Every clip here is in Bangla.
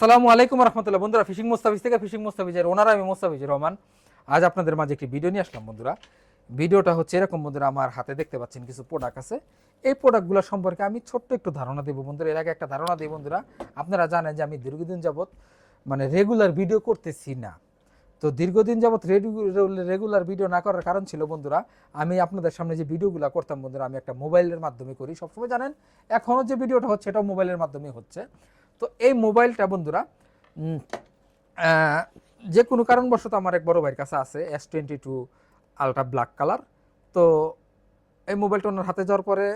সালামু আলাইকুম রহমতুল্লাহ। বন্ধুরা, ফিশিং মোস্তাফিজ থেকে ফিশিং মোস্তাফিজের ওনার আমি মোস্তাফিজুর রহমান। আজ আপনাদের মাঝে একটি ভিডিও নিয়ে আসলাম বন্ধুরা। ভিডিওটা হচ্ছে এরকম বন্ধুরা, আমার হাতে দেখতে পাচ্ছেন কিছু প্রোডাক্ট আছে। এই প্রোডাক্টগুলো সম্পর্কে আমি ছোট্ট একটু ধারণা দেবো বন্ধুরা। এর আগে একটা ধারণা দিই বন্ধুরা, আপনারা জানেন যে আমি দীর্ঘদিন যাবৎ মানে রেগুলার ভিডিও করতেছি না। তো দীর্ঘদিন যাবৎ রেগুলার ভিডিও না করার কারণ ছিল বন্ধুরা, আমি আপনাদের সামনে যে ভিডিওগুলো করতাম বন্ধুরা, আমি একটা মোবাইলের মাধ্যমে করি। সবসময় জানেন এখনও যে ভিডিওটা হচ্ছে, এটাও মোবাইলের মাধ্যমে হচ্ছে। তো এই মোবাইলটা বন্ধুরা যে কোনো কারণবশত আমার এক বড় ভাইয়ের কাছে আছে S twenty two ultra black colour তো এই মোবাইলটা ওনার হাতে যাওয়ার পরে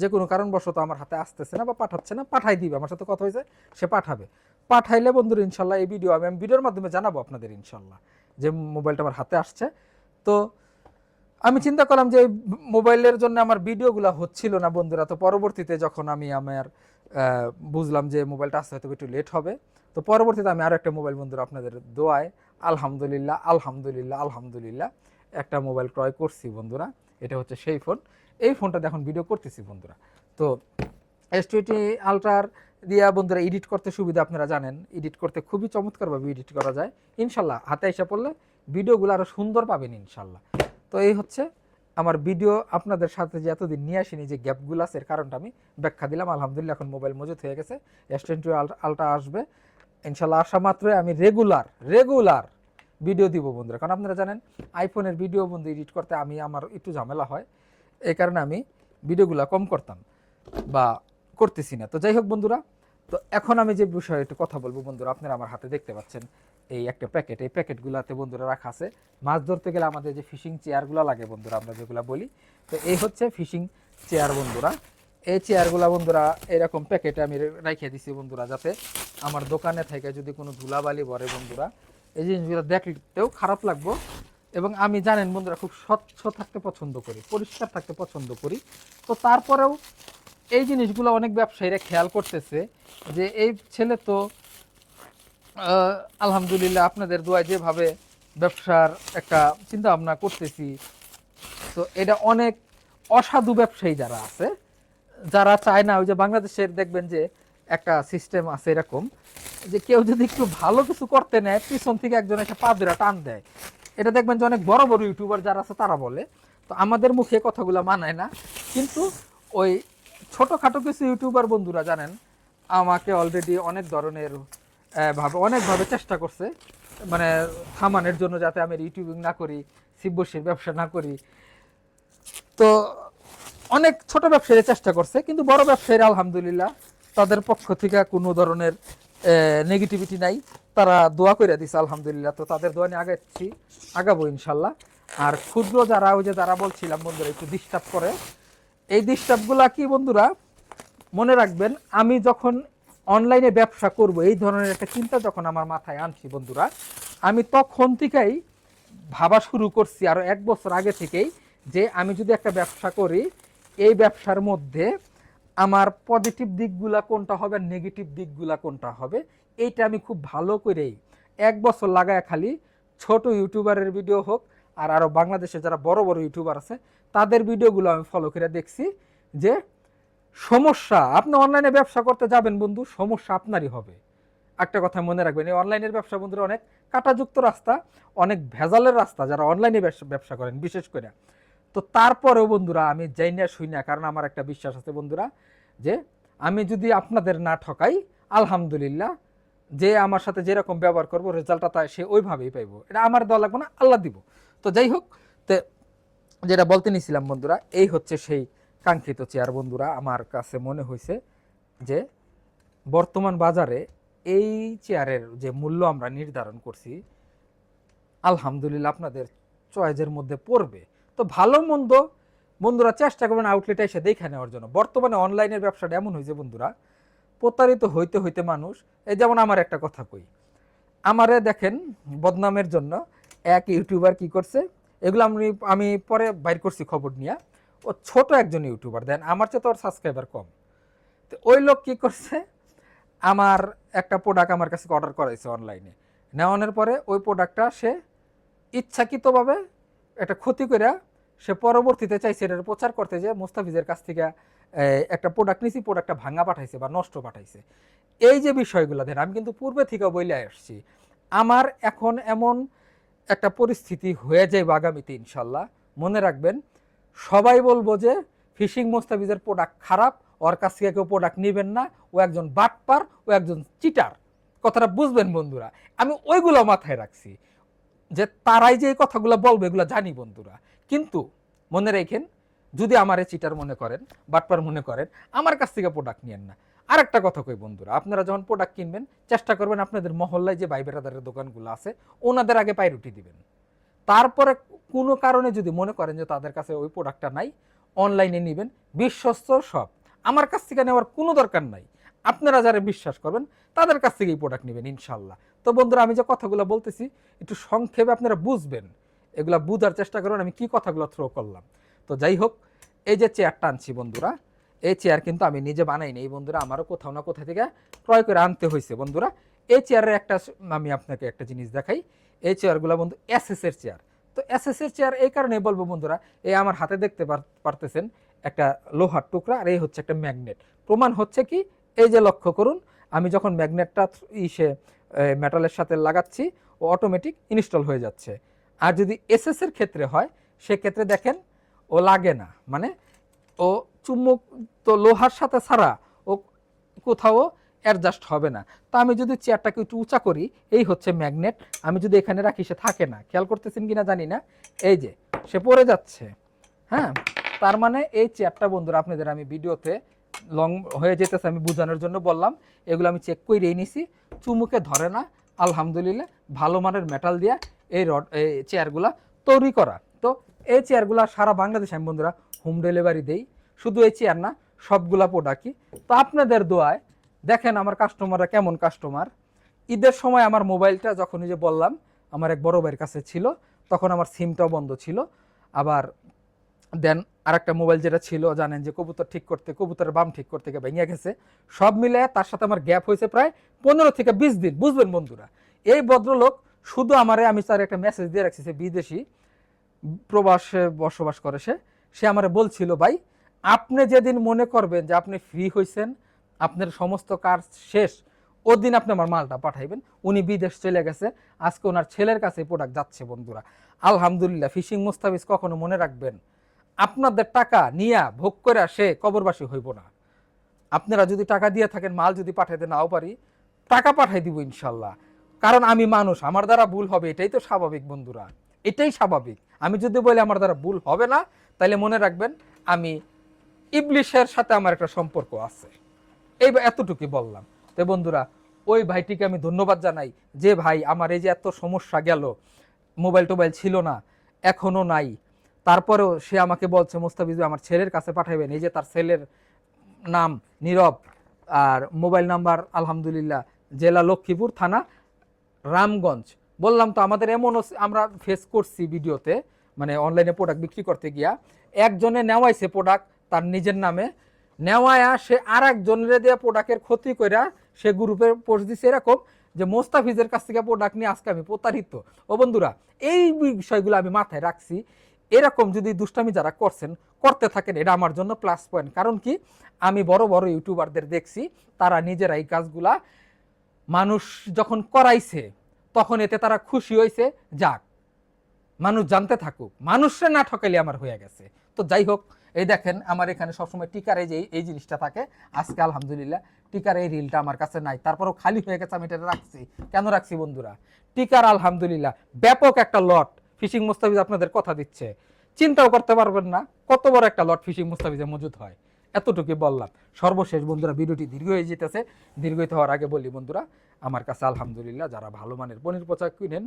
যে কোনো কারণবশত আমার হাতে আসতেছে না বা পাঠাচ্ছে না, পাঠাই দিবে। আমার সাথে কথা হয়েছে, সে পাঠাবে। পাঠাইলে বন্ধুরা, ইনশাল্লাহ এই ভিডিও আমি আমি ভিডিওর মাধ্যমে জানাব আপনাদের, ইনশাল্লাহ, যে মোবাইলটা আমার হাতে আসছে। তো আমি চিন্তা করলাম যে মোবাইলের জন্য আমার ভিডিওগুলো হচ্ছিল না বন্ধুরা। তো পরবর্তীতে যখন আমি আমার বুঝলাম যে মোবাইলটা আসতে হয়তো একটু লেট হবে। তো পরবর্তীতে আমি আরও একটা মোবাইল বন্ধুরা আপনাদের দোয়ায় আলহামদুলিল্লাহ আলহামদুলিল্লাহ আলহামদুলিল্লাহ একটা মোবাইল ক্রয় করছি বন্ধুরা। এটা হচ্ছে সেই ফোন এই ফোনটা এখন ভিডিও করতেছি বন্ধুরা। তো এস টোয়েন্টি আলট্রার দিয়া বন্ধুরা এডিট করতে সুবিধা আপনারা জানেন। এডিট করতে খুবই চমৎকারভাবে এডিট করা যায়। ইনশাল্লাহ হাতে এসে পড়লে ভিডিওগুলো আরও সুন্দর পাবেন ইনশাল্লাহ। তো এই হচ্ছে আমার ভিডিও আপনাদের সাথে যে এতদিন নিয়ে আসিনি, যে গ্যাপগুলো আছে, এর কারণটা আমি ব্যাখ্যা দিলাম। আলহামদুলিল্লাহ, এখন মোবাইল মজুত হয়ে গেছে। এস টোয়েন্টি আলট্রা আসবে। ইনশাল্লাহ আসা মাত্রই আমি রেগুলার রেগুলার ভিডিও দিব বন্ধুরা। কারণ আপনারা জানেন আইফোনের ভিডিও বন্ধু এডিট করতে আমি, আমার একটু ঝামেলা হয়। এই কারণে আমি ভিডিওগুলো কম করতাম বা করতেছি না। তো যাই হোক বন্ধুরা, তো এখন আমি যে বিষয়ে একটু কথা বলব বন্ধুরা, আপনারা আমার হাতে দেখতে পাচ্ছেন। এই একটা প্যাকেট, এই প্যাকেটগুলোতে বন্ধুরা রাখা আছে। মাছ ধরতে গেলে আমাদের যে ফিশিং চেয়ারগুলো লাগে বন্ধুরা, আমরা যেগুলো বলি। তো এই হচ্ছে ফিশিং চেয়ার বন্ধুরা। এই চেয়ারগুলো বন্ধুরা, এরকম প্যাকেটে আমি রাখিয়ে দিছি বন্ধুরা, যাতে আমার দোকানে থেকে যদি কোনো ধুলাবালি ভরে বন্ধুরা, এই জিনিসগুলো দেখতেও খারাপ লাগবো। এবং আমি জানেন বন্ধুরা, খুব স্বচ্ছ থাকতে পছন্দ করি, পরিষ্কার থাকতে পছন্দ করি। তো তারপরেও এই জিনিসগুলো অনেক ব্যবসায়ীরা খেয়াল করতেছে যে, এই ছেলে তো আলহামদুলিল্লাহ আপনাদের দোয়ায় যেভাবে ব্যবসার একটা চিন্তা ভাবনা করতেছি, তো এটা অনেক অসাধু ব্যবসায়ী যারা আছে, যারা চায় না, ওই যে বাংলাদেশের দেখবেন যে একটা সিস্টেম আছে এরকম, যে কেউ যদি একটু ভালো কিছু করতে নেয়, পিছন থেকে একজন একটা পা টান দেয়। এটা দেখবেন যে অনেক বড় বড় ইউটিউবার যারা আছে তারা বলে, তো আমাদের মুখে কথাগুলো মানায় না। কিন্তু ওই ছোটোখাটো কিছু ইউটিউবার বন্ধুরা জানেন, আমাকে অলরেডি অনেক ধরনের ভাবে অনেকভাবে চেষ্টা করছে মানে থামানোর জন্য যাতে আমি ইউটিউবিং না করি শিববসির ব্যবসা না করি। তো অনেক ছোট ব্যবসায়ী চেষ্টা করছে, কিন্তু বড় ব্যবসায়ীরা আলহামদুলিল্লাহ তাদের পক্ষ থেকে কোনো ধরনের নেগেটিভিটি নাই। তারা দোয়া করে দিছে আলহামদুলিল্লাহ, তো তাদের দোয়া নিয়ে আগাচ্ছি, আগাবো ইনশাল্লাহ। আর ক্ষুদ্র যারা, ওই যে যারা বলছিলাম বন্ধুরা, একটু ডিস্টার্ব করে, এই ডিস্টার্বগুলা কি বন্ধুরা, মনে রাখবেন, আমি যখন অনলাইনে ব্যবসা করব, এই ধরনের একটা চিন্তা যখন আমার মাথায় আনছি, বন্ধুরা, আমি তখন থেকেই ভাবা শুরু করছি, আরও এক বছর আগে থেকেই, যে আমি যদি একটা ব্যবসা করি, এই ব্যবসার মধ্যে আমার পজিটিভ দিকগুলা কোনটা হবে নেগেটিভ দিকগুলা কোনটা হবে, এইটা আমি খুব ভালো করেই এক বছর লাগায় খালি ছোট ইউটিউবারের ভিডিও হোক, আর আরও বাংলাদেশে যারা বড় বড় ইউটিউবার আছে, তাদের ভিডিওগুলো আমি ফলো করে দেখছি যে সমস্যা, আপনি অনলাইনে ব্যবসা করতে যাবেন বন্ধু, সমস্যা আপনারই হবে। একটা কথা মনে রাখবেন, এই অনলাইনের ব্যবসা বন্ধুরা অনেক কাটাযুক্ত রাস্তা, অনেক ভেজালের রাস্তা যারা অনলাইনে ব্যবসা করেন, বিশেষ করে। তো তারপরেও বন্ধুরা আমি যাই না শুই না, কারণ আমার একটা বিশ্বাস আছে বন্ধুরা, যে আমি যদি আপনাদের না ঠকাই, আলহামদুলিল্লাহ, যে আমার সাথে যেরকম ব্যবহার করব, রেজাল্টটা তাই সে ওইভাবেই পাইবো। এটা আমার দেওয়া লাগবে না, আল্লাহ দিব। তো যাই হোক, তো যেটা বলতে নিছিলাম বন্ধুরা, এই হচ্ছে সেই কাঙ্ক্ষিত চেয়ার বন্ধুরা, আমার কাছে মনে হয়েছে যে বর্তমান বাজারে এই চেয়ারের যে মূল্য আমরা নির্ধারণ করছি, আলহামদুলিল্লাহ আপনাদের চয়েজের মধ্যে পড়বে। তো ভালো মন্দ, বন্ধুরা চেষ্টা করবেন আউটলেটে এসে দেখে নেওয়ার জন্য। বর্তমানে অনলাইনের ব্যবসাটা এমন হয়েছে বন্ধুরা, প্রতারিত হইতে হইতে মানুষ, এই যেমন আমার একটা কথা কই, আমারে দেখেন বদনামের জন্য এক ইউটিউবার কি করছে, এগুলো আমি আমি পরে বাইর করছি খবর নিয়ে। ও ছোট একজন ইউটিউবার, দেন আমার চেয়ে তো ওর সাবস্ক্রাইবার কম। তো ওই লোক কি করছে, আমার একটা প্রোডাক্ট আমার কাছে অর্ডার করাইছে অনলাইনে নেওয়ানোর পরে ওই প্রোডাক্টটা সে ইচ্ছাকৃতভাবে একটা ক্ষতি করে সে পরবর্তীতে চাইছে এটার প্রচার করতে যে মুস্তাফিজের কাছ থেকে একটা প্রোডাক্ট নিয়েছি প্রোডাক্টটা ভাঙা পাঠাইছে বা নষ্ট পাঠাইছে। এই যে বিষয়গুলো, দেন আমি কিন্তু পূর্বে থেকে বইলে আসছি, আমার এখন এমন একটা পরিস্থিতি হয়ে যায় আগামীতে ইনশাল্লাহ। মনে রাখবেন সবাই বলব যে ফিশিং মোস্তাফিজের প্রোডাক্ট খারাপ, ওর কাছ থেকে কেউ প্রোডাক্ট নেবেন না, ও একজন বাটপার, ও একজন চিটার কথাটা বুঝবেন বন্ধুরা, আমি ওইগুলো মাথায় রাখছি যে তারাই যে এই কথাগুলো বলবে, এগুলো জানি বন্ধুরা। কিন্তু মনে রেখেন, যদি আমারে চিটার মনে করেন, বাটপার মনে করেন, আমার কাছ থেকে প্রোডাক্ট নিয়েন না। আর একটা কথা কই বন্ধুরা, আপনারা যখন প্রোডাক্ট কিনবেন, চেষ্টা করবেন আপনাদের মহল্লায় যে ভাই বেড়াদারের দোকানগুলো আছে, ওনাদের আগে পাইরুটি দিবেন। তারপরে কোনো কারণে যদি মনে করেন যে তাদের কাছে ওই প্রোডাক্টটা নাই অনলাইনে নেবেন, বিশ্বস্ত সব। আমার কাছ থেকে নেওয়ার কোনো দরকার নাই। আপনারা যারা বিশ্বাস করবেন, তাদের কাছ থেকেই প্রোডাক্ট নেবেন ইনশাল্লাহ তো বন্ধুরা, আমি যে কথাগুলো বলতেছি, একটু সংক্ষেপে আপনারা বুঝবেন। এগুলা বুঝার চেষ্টা করুন, আমি কি কথাগুলো থ্রো করলাম। তো যাই হোক, এই যে চেয়ারটা আনছি বন্ধুরা, এই চেয়ার কিন্তু আমি নিজে বানাইনি এই বন্ধুরা, আমারও কোথাও না কোথা থেকে ক্রয় করে আনতে হয়েছে বন্ধুরা। এই চেয়ারের একটা আমি আপনাকে একটা জিনিস দেখাই। এই চেয়ারগুলো বন্ধু এসএস এর চেয়ার তো এসএস এর চেয়ার এই কারণে বলব বন্ধুরা এই আমার হাতে দেখতে পার- পারতেছেন একটা লোহার টুকরা আর এই হচ্ছে একটা ম্যাগনেট প্রমাণ হচ্ছে কি, এই যে লক্ষ্য করুন, আমি যখন ম্যাগনেটটা ইসে মেটালের সাথে লাগাচ্ছি, ও অটোমেটিক ইনস্টল হয়ে যাচ্ছে। আর যদি এসএস এর ক্ষেত্রে হয়, সেক্ষেত্রে দেখেন, ও লাগে না। মানে ও চুম্বক তো লোহার সাথে ছাড়া, ও কোথাও অ্যাডজাস্ট হবে না। তো আমি যদি চেয়ারটাকে একটু উঁচা করি, এই হচ্ছে ম্যাগনেট। আমি যদি এখানে রাখি, সে থাকে না। খেয়াল করতেছেন কি না জানি না। এই যে, সে পড়ে যাচ্ছে। হ্যাঁ? তার মানে এই চেয়ারটা বন্ধুরা, আপনাদের আমি ভিডিওতে লং হয়ে যেতেছে, আমি বোঝানোর জন্য বললাম। এগুলো আমি চেক করে নিছি। চুমুকে ধরে না। আলহামদুলিল্লাহ, ভালো মানের মেটাল দিয়া এই রড, এই চেয়ারগুলা তৈরি করা। তো এই চেয়ারগুলো সারা বাংলাদেশ আমি বন্ধুরা হোম ডেলিভারি দেই। শুধু এই চেয়ার না, সবগুলা প্রোডাক্টই তো আপনাদের দোয়ায় দেখেন আমার কাস্টমাররা কেমন কাস্টমার ঈদের সময় আমার মোবাইলটা যখন যে বললাম, আমার এক বড় ভাইয়ের কাছে ছিল, তখন আমার সিমটাও বন্ধ ছিল। আবার দেন আরেকটা মোবাইল যেটা ছিল, জানেন যে কবুতর ঠিক করতে, কবুতরের বাম ঠিক করতে গিয়ে ভেঙে গেছে। সব মিলে তার সাথে আমার গ্যাপ হয়েছে প্রায় পনেরো থেকে বিশ দিন বুঝবেন বন্ধুরা? এই ভদ্রলোক শুধু আমারে, আমি তার একটা মেসেজ দিয়ে রাখছি, সে বিদেশি, প্রবাসে বসবাস করে সে। সে আমারে বলছিল, ভাই, আপনি যেদিন মনে করবেন যে আপনি ফ্রি হয়েছেন আপনার সমস্ত কাজ শেষ। ওদিন আপনি আমার মালটা পাঠাইবেন। উনি বিদেশ চলে গেছে। আজকে ওনার ছেলের কাছে প্রোডাক্ট যাচ্ছে বন্ধুরা। আলহামদুলিল্লাহ ফিশিং মুস্তাফিজ কখনো মনে রাখবেন। আপনাদের টাকা নিয়া ভোগ করে সে কবরবাসী হইব না। আপনারা যদি টাকা দিয়ে থাকেন, মাল যদি পাঠাইতে নাও পারি, টাকা পাঠাই দিব ইনশাল্লাহ। কারণ আমি মানুষ, আমার দ্বারা ভুল হবে, এটাই তো স্বাভাবিক বন্ধুরা। এটাই স্বাভাবিক। আমি যদি বলি আমার দ্বারা ভুল হবে না তাহলে মনে রাখবেন, আমি ইবলিশের সাথে আমার একটা সম্পর্ক আছে। এই এতটুকুই বললাম। তো বন্ধুরা, ওই ভাইটিকে আমি ধন্যবাদ জানাই যে ভাই আমার এই যে এত সমস্যা গেল, মোবাইল টোবাইল ছিল না এখনও নাই। তারপরেও সে আমাকে বলছে, মোস্তাফিজু আমার ছেলের কাছে পাঠাবেন এই যে তার ছেলের নাম নীরব আর মোবাইল নাম্বার আলহামদুলিল্লাহ জেলা লক্ষ্মীপুর থানা রামগঞ্জ। বললাম, তো আমাদের এমনও আমরা ফেস করছি ভিডিওতে মানে অনলাইনে প্রোডাক্ট বিক্রি করতে গিয়া, একজনে নেওয়াইছে প্রোডাক্ট তার নিজের নামে নেওয়ায়া সে আর একজনের দিয়ে প্রোডাক্টের ক্ষতি কইরা সে গ্রুপে পোস্ট দিছে এরকম যে মোস্তাফিজের কাছ থেকে প্রোডাক্ট নিয়ে আজকে আমি প্রতারিত। ও বন্ধুরা, এই বিষয়গুলো আমি মাথায় রাখছি। এরকম যদি দুষ্টামি যারা করছেন, করতে থাকেন, এটা আমার জন্য প্লাস পয়েন্ট কারণ কি? আমি বড় বড় ইউটিউবারদের দেখছি, তারা নিজেরা এই কাজগুলা মানুষ যখন করাইছে, তখন এতে তারা খুশি হয়েছে যাক, মানুষ জানতে থাকুক। মানুষে না ঠকাইলে আমার হয়ে গেছে। তো যাই হোক এই দেখেন, আমার এখানে সবসময় টিকার যে, এই জিনিসটা থাকে। আজকে আলহামদুলিল্লাহ টিকার এই রিলটা আমার কাছে নাই। তারপরেও খালি হয়ে গেছে, আমি এটা রাখছি। কেন রাখছি বন্ধুরা? টিকার আলহামদুলিল্লাহ ব্যাপক একটা লট ফিশিং মুস্তাফিজ আপনাদের কথা দিচ্ছে। চিন্তাও করতে পারবেন না, কত বড় একটা লট ফিশিং মুস্তাফিজে মজুদ হয়। এতটুকু বললাম। সর্বশেষ বন্ধুরা, ভিডিওটি দীর্ঘ হয়ে যেতেছে। দীর্ঘিত হওয়ার আগে বলি বন্ধুরা, আমার কাছে আলহামদুলিল্লাহ যারা ভালো মানের পনির পোচা কিনেন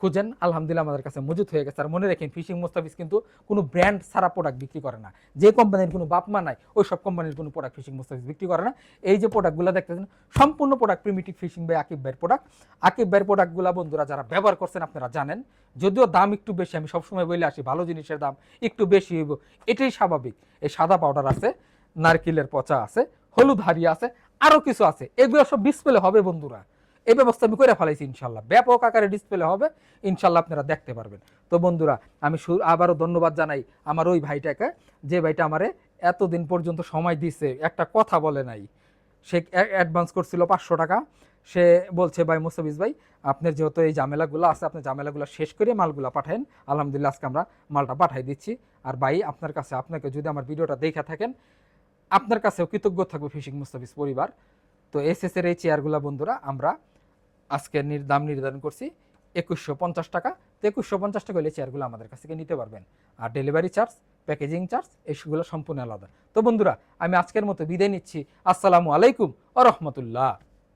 খুঁজেন, আলহামদুলিল্লাহ আমাদের কাছে মজুদ হয়ে গেছে। আর মনে রাখেন, ফিশিং মুস্তাফিজ কিন্তু কোনো ব্র্যান্ড ছাড়া প্রোডাক্ট বিক্রি করে না। যে কোম্পানির কোনো বাপমা নাই ওই সব কোম্পানির কোনো প্রোডাক্ট ফিশিং মুস্তাফিজ বিক্রি করে না। এই যে প্রোডাক্টগুলো দেখতেছেন, সম্পূর্ণ product primitive fishing by Akib ভাইয়ের প্রোডাক্ট আকিব ভাইয়ের প্রোডাক্টগুলো বন্ধুরা, যারা ব্যবহার করছেন, আপনারা জানেন। যদিও দাম একটু বেশি, আমি সবসময় বলে আসি, ভালো জিনিসের দাম একটু বেশি হইব, এটাই স্বাভাবিক। এই সাদা পাউডার আছে, নারকেলের পচা আছে, হলুদ হারিয়া আছে আরও কিছু আছে। এগুলো সব ডিসপ্লে হবে বন্ধুরা। এই ব্যবস্থা আমি করে ফেলাইছি ইনশাল্লাহ। ব্যাপক আকারে ডিসপ্লে হবে, ইনশাল্লাহ আপনারা দেখতে পারবেন। তো বন্ধুরা, আমি আবারও ধন্যবাদ জানাই আমার ওই ভাইটাকে, যে ভাইটা আমারে এতদিন পর্যন্ত সময় দিছে, একটা কথা বলে নাই। সে অ্যাডভান্স করছিল পাঁচশো টাকা। সে বলছে, ভাই মুস্তাফিজ ভাই, আপনার যেহেতু এই ঝামেলাগুলো আছে, আপনি ঝামেলাগুলো শেষ করে মালগুলো পাঠান আলহামদুলিল্লাহ, আজকে আমরা মালটা পাঠাই দিচ্ছি। আর ভাই, আপনার কাছে, আপনাকে যদি আমার ভিডিওটা দেখে থাকেন, আপনার কাছেও কৃতজ্ঞ থাকবে ফিশিং মুস্তাফিজ পরিবার। তো এস এর এই চেয়ারগুলো বন্ধুরা, আমরা আজকে দাম নির্ধারণ করছি একুশশো পঞ্চাশ টাকা। তো একুশশো পঞ্চাশ টাকা হলে চেয়ারগুলো আমাদের কাছ থেকে নিতে পারবেন। আর ডেলিভারি চার্জ প্যাকেজিং চার্জ এইগুলো সম্পূর্ণ আলাদা। তো বন্ধুরা, আমি আজকের মতো বিদায় নিচ্ছি। আসসালামু আলাইকুম আ রহমতুল্লাহ।